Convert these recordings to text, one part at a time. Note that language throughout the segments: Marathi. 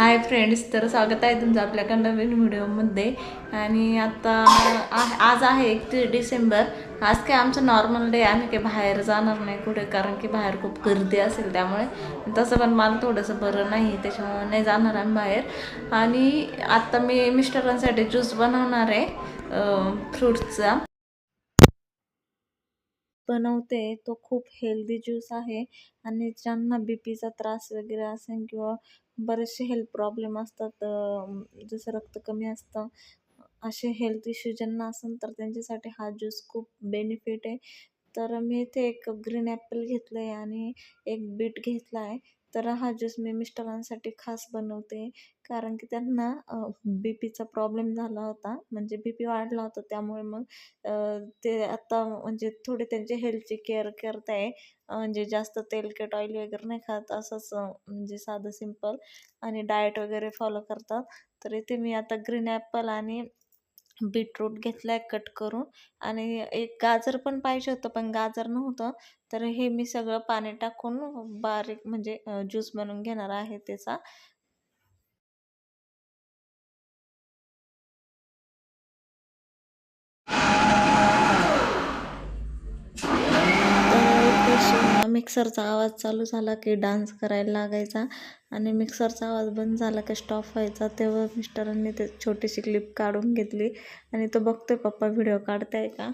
हाय फ्रेंड्स तर स्वागत आहे तुमचं आपल्याकडे नवीन व्हिडिओमध्ये. आणि आता आ- आज आहे एकतीस डिसेंबर. आज काय आमचं नॉर्मल डे आम्ही काही बाहेर जाणार नाही कुठे कारण की बाहेर खूप गर्दी असेल त्यामुळे. तसं पण मला थोडंसं बरं नाही त्याच्यामुळे नाही जाणार आम्ही बाहेर. आणि आत्ता मी मिस्टरांसाठी ज्यूस बनवणार आहे फ्रूट्सचा बनवते तो खूप हेल्दी ज्यूस आहे आणि ज्यांना बी पीचा त्रास वगैरे असेल किंवा बरेचसे हेल्थ प्रॉब्लेम असतात जसं रक्त कमी असतं असे हेल्थ इश्यू ज्यांना असेल तर त्यांच्यासाठी हा ज्यूस खूप बेनिफिट आहे. तर मी इथे एक ग्रीन ॲपल घेतलं आहे आणि एक बीट घेतला आहे तर हा ज्यूस मी मिस्टरांसाठी खास बनवते. कारण की त्यांना बी पीचा प्रॉब्लेम झाला होता. म्हणजे बी पी वाढला होता. त्यामुळे मग ते आत्ता म्हणजे थोडे त्यांचे हेल्थची केअर करत आहे म्हणजे जास्त तेलकट ऑइल वगैरे नाही खात. असंच म्हणजे साधं सिंपल आणि डाएट वगैरे फॉलो करतात. तर इथे मी आता ग्रीन ॲपल आणि बीटरूट घेतलं आहे कट करून आणि एक गाजर पण पाहिजे होतं पण गाजर नव्हतं. तर हे मी सगळं पाणी टाकून बारीक म्हणजे ज्यूस बनवून घेणार आहे त्याचा तर मिक्सरचा आवाज चालू झाला की डान्स करायला लागायचा. आणि मिक्सरचा आवाज बंद झाला की स्टॉप व्हायचा. तेव्हा मिस्टरांनी ते छोटीशी क्लिप काढून घेतली. आणि तो बघतोय पप्पा व्हिडिओ काढताय का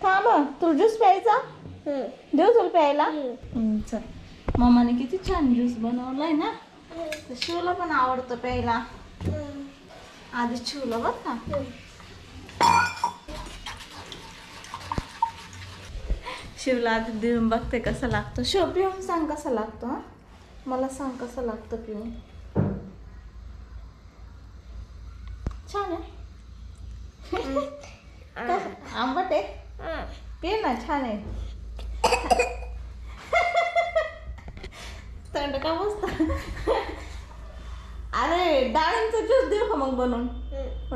थांब तुला ज्यूस प्यायचा देऊ तुला प्यायला हम्म, चल. मम्माने किती छान ज्यूस बनवलाय ना? तर शिवला पण आवडतं प्यायला. आधी शिवलं बघ का? शिवला आधी देऊन बघते कसं लागतं. शिव पिऊन सांग कसं लागतं हं? मला सांग कसं लागतं पिऊन. छान आहे? आंबट आहे. पे ना छान आहे. थंड का मस्त? अरे डाळिंबचा ज्यूस देऊ का मग बनवून?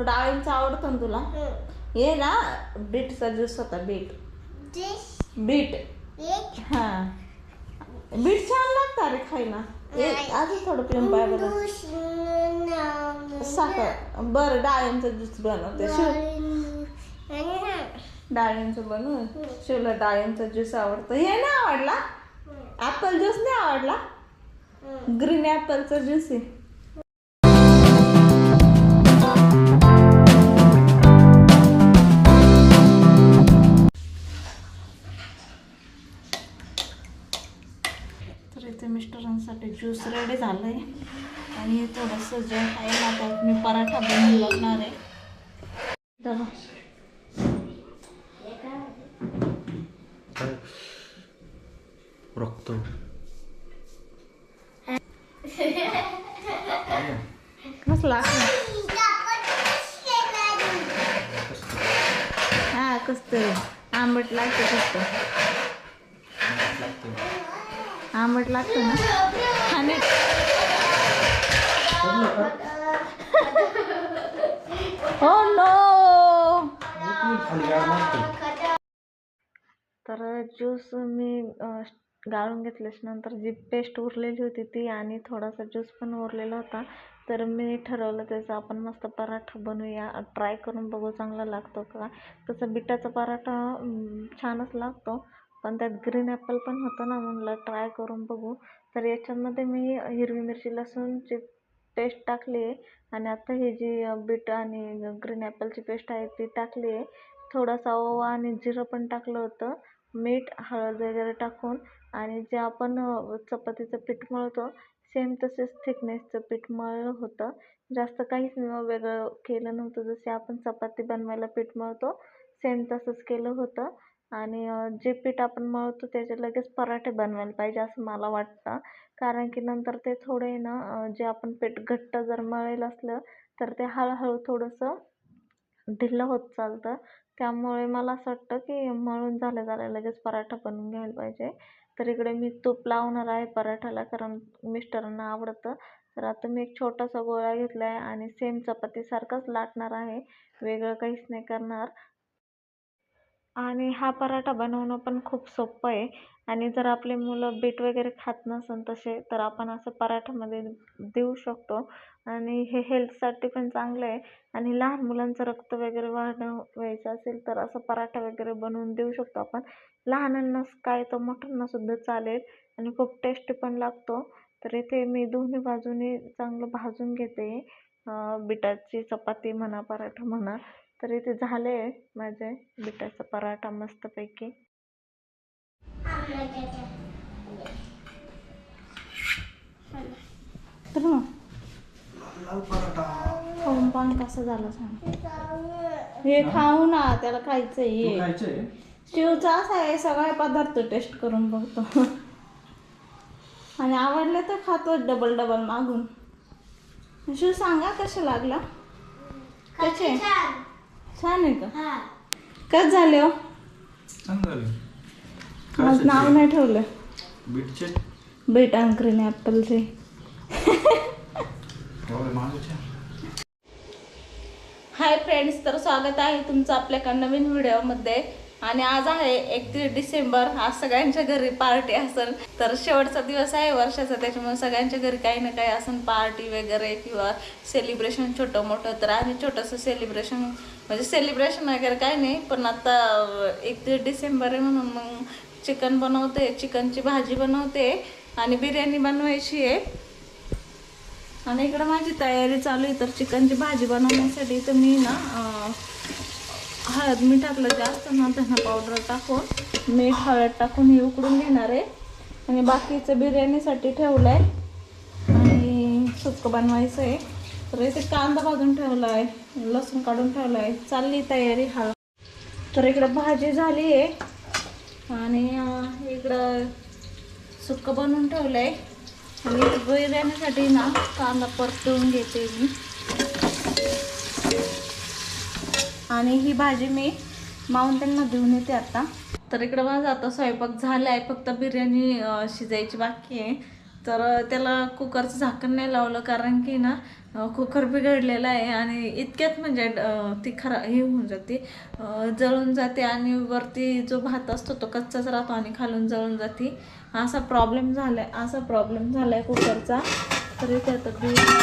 डाळिंबचा आवडतो ना तुला? ये ना बीटचा ज्यूस होता बीट. बीट. हा. बीट छान लागतं अरे खायला. अजून थोडं पिऊन पाय बरं. साखर. बरं डाळिंबचा ज्यूस बनवते. शिव. डाळिंबचं बनवून. शिवला डाळिंबचा ज्यूस आवडतो. हे नाही आवडला? ॲपल ज्यूस नाही आवडला? ग्रीन ॲपलचा ज्यूस आहे. तर इथे मिस्टरांसाठी ज्यूस रेडी झालं आहे आणि थोडंसं जे आहे ना त्यात मी पराठा बनवून बघणार आहे. तर रक्त कसला हा कस्तरी आंबट लागतं कसं आंबट लागतं ना आणि हो नो तर ज्यूस मी गाळून घेतल्यास नंतर जी पेस्ट उरलेली होती ती आणि थोडासा ज्यूस पण उरलेला होता. तर मी ठरवलं त्याचा आपण मस्त पराठा बनवूया. ट्राय करून बघू चांगला लागतो का? तसं बिटाचा पराठा छानच लागतो. पण त्यात ग्रीन ॲपल पण होतं ना म्हणलं ट्राय करून बघू. तर याच्यामध्ये मी हिरवी मिरची लसूणची पेस्ट टाकली आहे. आणि आता ही जी बीट आणि ग्रीन ॲपलची पेस्ट आहे ती टाकली आहे. थोडासा ओवा आणि जिरं पण टाकलं होतं. मीठ हळद वगैरे टाकून आणि जे आपण चपातीचं पीठ मळतो सेम तसेच थिकनेसचं पीठ मळलं होतं. जास्त काहीच वेगळं केलं नव्हतं. जसे आपण चपाती बनवायला पीठ मळतो सेम तसंच केलं होतं. आणि जे पीठ आपण मळतो त्याचे लगेच पराठे बनवायला पाहिजे असं मला वाटतं. कारण की नंतर ते थोडे ना जे आपण पीठ घट्ट जर मळेल असलं तर ते हळूहळू थोडंसं ढिल्लं होत चालतं. त्यामुळे मला असं वाटतं की मळून झाल्या झाल्या लगेच पराठा बनवून घ्यायला पाहिजे. तर इकडे मी तूप लावणार आहे पराठ्याला कारण मिस्टरांना आवडतं. तर आता मी एक छोटासा गोळा घेतला आहे आणि सेम चपातीसारखाच लाटणार आहे. वेगळं काहीच नाही करणार. आणि हा पराठा बनवणं पण खूप सोपं आहे. आणि जर आपले मुलं बीट वगैरे खात नसन तसे तर आपण असं पराठ्यामध्ये देऊ शकतो. आणि हे हेल्थसाठी पण चांगलं आहे. आणि लहान मुलांचं रक्त वगैरे वाढणं व्हायचं असेल तर असं पराठा वगैरे बनवून देऊ शकतो आपण. लहानांनाच काय तर मोठ्यांनासुद्धा चालेल आणि खूप टेस्टी पण लागतो. तर इथे मी दोन्ही बाजूने चांगलं भाजून घेते. बिटाची चपाती म्हणा पराठा म्हणा. तर इथे झाले आहे माझे बिटाचा पराठा मस्तपैकी. तर मग? खाऊन पान कसं झालं सांग? हे खाऊ ना त्याला खायचं खायचंय? शिवचा असा आहे सगळे पदार्थ टेस्ट करून बघतो. आणि आवडले तर खातो डबल डबल मागून. शिव सांगा कसे लागला? कसे छान आहे का? कस झाले हो? छान झाले. आज नाव नाही ठेवलं. बीटचे? बीट अंक्रीन ॲपलचे. हाय फ्रेंड्स तर स्वागत आहे तुमचं आपल्या नवीन व्हिडिओमध्ये. आणि आज आहे एकतीस डिसेंबर. आज सगळ्यांच्या घरी पार्टी असेल. तर शेवटचा दिवस आहे वर्षाचा त्याच्यामुळे सगळ्यांच्या घरी काही ना काही असेल पार्टी वगैरे किंवा सेलिब्रेशन छोटं मोठं तर आम्ही छोटंसं सेलिब्रेशन म्हणजे सेलिब्रेशन वगैरे काही नाही पण आता एकतीस डिसेंबर आहे म्हणून मग चिकन बनवते चिकनची भाजी बनवते आणि बिर्याणी बनवायची आहे. आणि इकडं माझी तयारी चालू आहे तर चिकनची भाजी बनवण्यासाठी तर मी ना हळद मी टाकलं जास्त ना धना पावडर टाकून मीठ हळद टाकून हे उकडून घेणार आहे. आणि बाकीचं बिर्याणीसाठी ठेवलं आहे आणि सुक्क बनवायचं आहे. तर इथे कांदा भाजून ठेवला आहे लसूण काढून ठेवला आहे चालली तयारी हळद. तर इकडं भाजी झाली आहे. आणि इकडं सुक्क बनवून ठेवलं आहे आणि बिर्याणीसाठी ना कांदा परतवून घेते मी. आणि ही भाजी मी माउंटेनला देऊन येते आता. तर इकडं माझा आता स्वयंपाक झाला आहे फक्त बिर्याणी शिजायची बाकी आहे. तर त्याला कुकरचं झाकण नाही लावलं कारण की ना कुकर बिघडलेला आहे आणि इतक्यात म्हणजे ती खरा हे होऊन जाते. जळून जाते आणि वरती जो भात असतो तो कच्चाच राहतो आणि खालून जळून जाते. असा प्रॉब्लेम झाला आहे असा प्रॉब्लेम झाला आहे कुकरचा. तर इथे आता बिर्याणी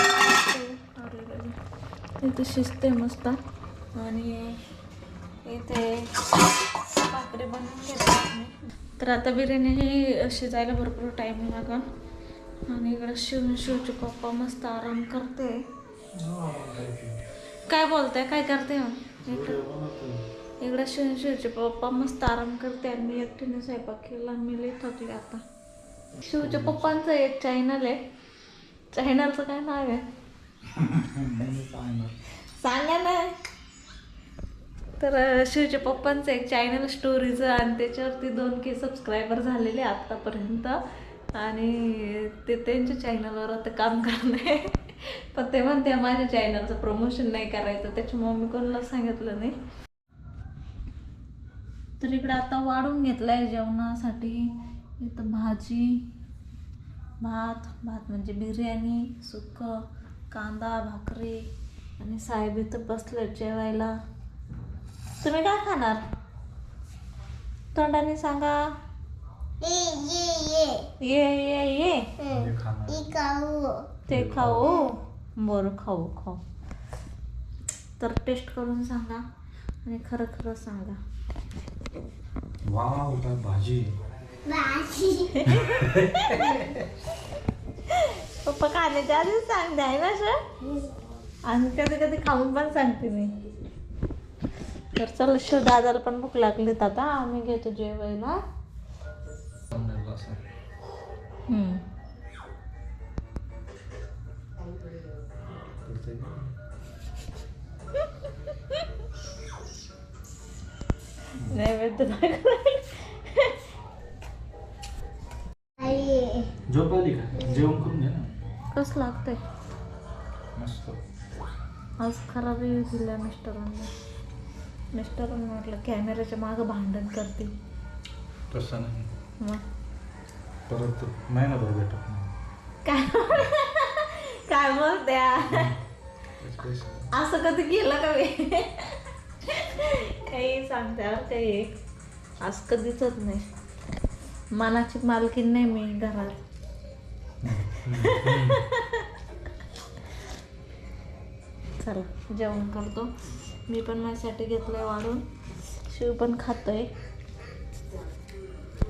इथे शिजते मस्त. आणि इथे भाकरी बनवून घेते मी. तर आता बिर्याणी ही शिजायला भरपूर टाईम लागेल आणि इकडं शिव शिवचे पप्पा मस्त आराम करते. काय बोलताय? काय करते हो? इकडं. इकडं शिव शिवचे पप्पा मस्त आराम करते आणि मी एकटीने स्वयंपाक केला. आणि मी लई थकले आता. शिवच्या पप्पांचं एक चॅनल आहे. चॅनलचं काय नाव आहे? सांगा ना. तर अं, शिवच्या पप्पांचं एक चॅनल स्टोरीचं आणि त्याच्यावरती दोन के सबस्क्रायबर झालेले आत्तापर्यंत आणि ते त्यांच्या चॅनलवर आता काम करणे पण ते म्हणते माझ्या चॅनलचं प्रमोशन नाही करायचं त्याच्यामुळे मी कोणाला सांगितलं नाही. तर इकडे आता वाढून घेतलाय जेवणासाठी. इथं भाजी भात भात म्हणजे बिर्याणी सुकं कांदा भाकरी आणि साहेब इथं बसले जेवायला. तुम्ही काय खाणार? तोंडाने सांगा. ये ये ये. ते खाऊ. बरं खाऊ खाऊ. तर टेस्ट करून सांगा आणि खरं खरं सांगा. वाव काय भाजी. पप्पा खाण्याच्या आधीच सांगते आहे ना सर आणि कधी कधी खाऊन पण सांगते मी. तर चल शिव दादाला पण भूक लागली आता. आम्ही घेतो जेवायला. नैवेद्य. झोप आली का? जेवण करून घे ना. कसं लागतंय? मस्त. आज खराब रिव्ह्यू दिला मिस्टरांना. मिस्टरांना म्हटलं कॅमेऱ्याच्या मागं भांडण करते. तसं नाही. मग? परत महिनाभर भेटत नाही काय काय बोलत्या? स्पेशल असं कधी केलं का मी? काही सांगते काही असं कधीच होत नाही. मनाची मालकीन नाही मी घरात. चला जेवण करतो. मी पण माझ्यासाठी घेतलं आहे वाढून. शिव पण खातो आहे